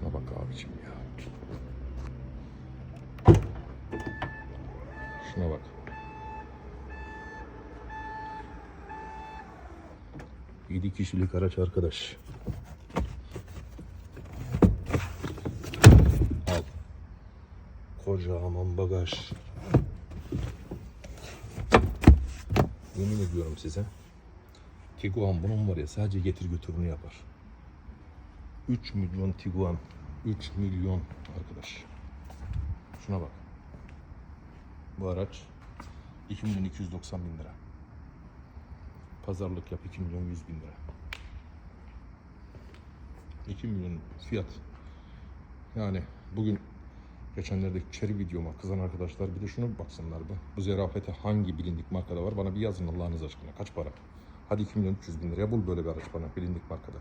Şuna bak abicim ya. Şuna bak. Yedi kişilik araç arkadaş. Al. Kocaman bagaj. Yemin ediyorum size. Tiguan bunun var ya sadece getir götürünü yapar. 3 milyon Tiguan. 3 milyon arkadaş. Şuna bak. Bu araç 2 milyon 290 bin lira. Pazarlık yap 2 milyon 100 bin lira. 2 milyon fiyat. Yani bugün geçenlerdeki içeri videoma kızan arkadaşlar bir de bir baksınlar be. Bu zerafete hangi bilindik markada var? Bana bir yazın Allah'ınız aşkına. Kaç para? Hadi 2 milyon 300 bin liraya bul böyle bir araç bana bilindik markada.